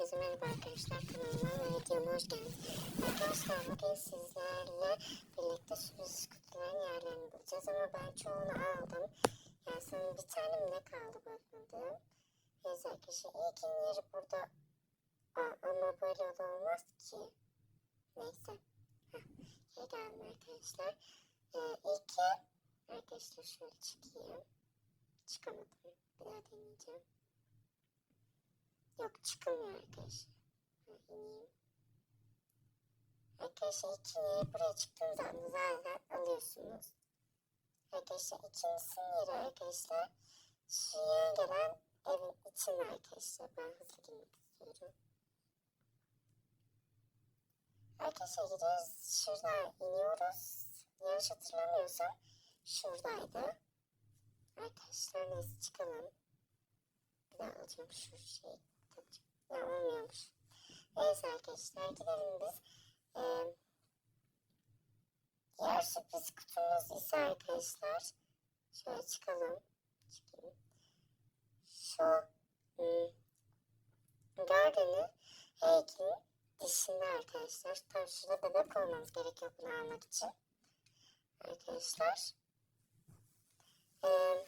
Herkese merhaba arkadaşlar kanalıma ve videoma hoş geldiniz. Arkadaşlar bugün sizlerle birlikte sürpriz kutuların yerlerini bulacağız ama ben çoğunu aldım. Yani son bir tane mi ne kaldı bakmadım. Neyse arkadaşlar ilkin yeri burada. Aa, ama böyle de olmaz ki. Neyse. Geri geldim arkadaşlar. Ee, ilki arkadaşlar şöyle çıkayım. Çıkamadım. Bir daha deneyeceğim. Yok çıkılmıyor arkadaşlar. İneyim. Arkadaşlar ikinciyi buraya çıktığınız anda zaten alıyorsunuz. Arkadaşlar ikincisinin yeri arkadaşlar yeni gelen evin içinde arkadaşlar. Ben hızlı girmek istiyorum. Arkadaşlar gidiyoruz. Şuradan iniyoruz. Yanlış hatırlamıyorsam şuradaydı. Arkadaşlar neyse çıkalım. Bir daha alacağım şu şeyi. Olmuyormuş. Neyse arkadaşlar gidelim biz. Ee, diğer sürpriz kutumuz ise arkadaşlar. Şöyle çıkalım. Çıkayım. Şu hmm, Garden'ın heykelin dışında arkadaşlar. Tam şurada bebek olmamız gerekiyor bunu almak için. Arkadaşlar. Ee,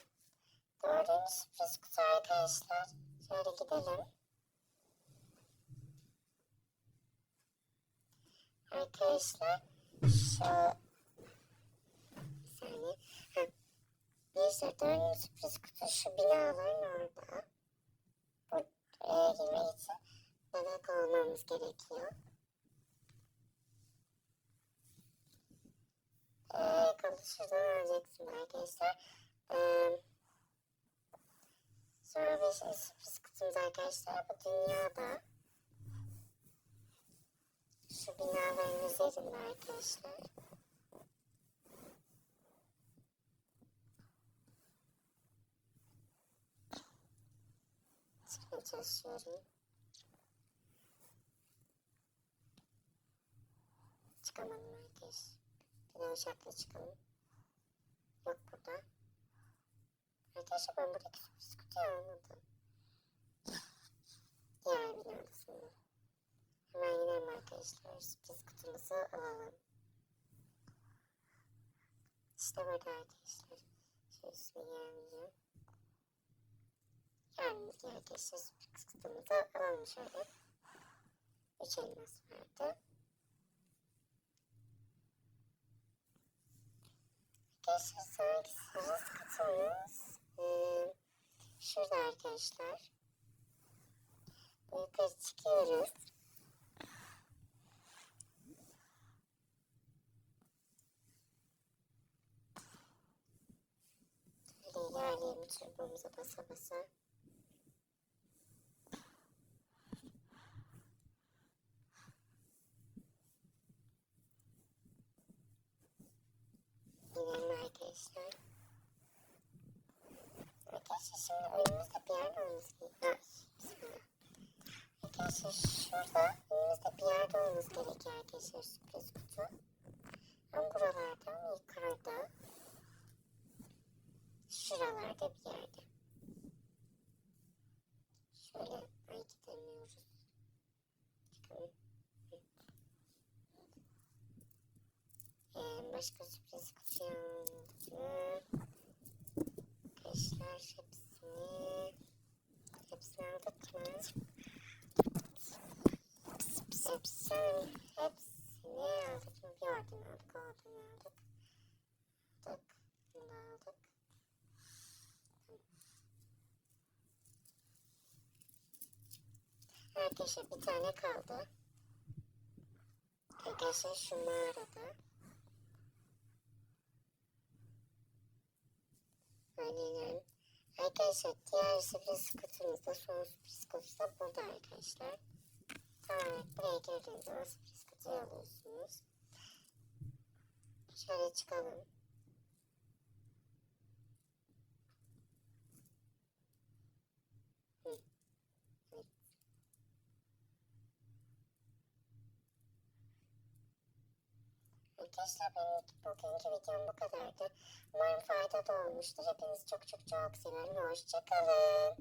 Gördüğünüz sürpriz kutu arkadaşlar. Şöyle gidelim. Arkadaşlar şu bir saniye. Ha. Gördüğünüz sürpriz kutu şu binaların orada. Buraya girmek için bebek olmamız gerekiyor. Ee, kolu şuradan alacaksın arkadaşlar. Ee, Sonra beşinci sürpriz kutumuz arkadaşlar bu dünyada. Binaların üzerinde arkadaşlar. Çıkmaya çalışıyorum. Çıkamadım arkadaş. Daha uçakla çıkalım. Yok burada. Arkadaşlar ben buradaki sürpriz kutuyu almadım. Diğer binadasında. Hemen gidelim arkadaşlar. Sürpriz kutumuzu alalım. İşte burada arkadaşlar. Şu ismi gelmeyeceğim. Gelmeyecek arkadaşlar. Sürpriz kutumuzu alalım şöyle. Üç elmas vardı. Arkadaşlar sonraki sürpriz kutumuz ee, şurada arkadaşlar. Yukarı çıkıyoruz. Şöyle ilerleyelim turbumuza basa basa. Gidelim arkadaşlar. Arkadaşlar şimdi oyunumuzda bir yerde olması gerekiyor. Arkadaşlar şurada önümüzde bir yerde olması gerekiyor arkadaşlar sürpriz kutu. Ama buralarda mı yukarıda? Şuralarda bir yerde. Şöyle ay gidemiyoruz. Ee, başka sürpriz kutu yanıldı mı? Arkadaşlar hepsini hepsini aldık mı? Hepsini hepsini aldık mı? Bir aldık, oradan aldık. Aldık, bunu aldık. Arkadaşlar bir tane kaldı. Arkadaşlar şu mağarada. Aynen Arkadaşlar diğer sürpriz kutumuz da son sürpriz kutusu da burada arkadaşlar. Tamam buraya girdiğiniz zaman sürpriz kutuyu alıyorsunuz. Şöyle çıkalım. Arkadaşlar benim bugünkü videom bu kadardı. Umarım faydalı olmuştur. Hepinizi çok çok çok seviyorum. Hoşçakalın.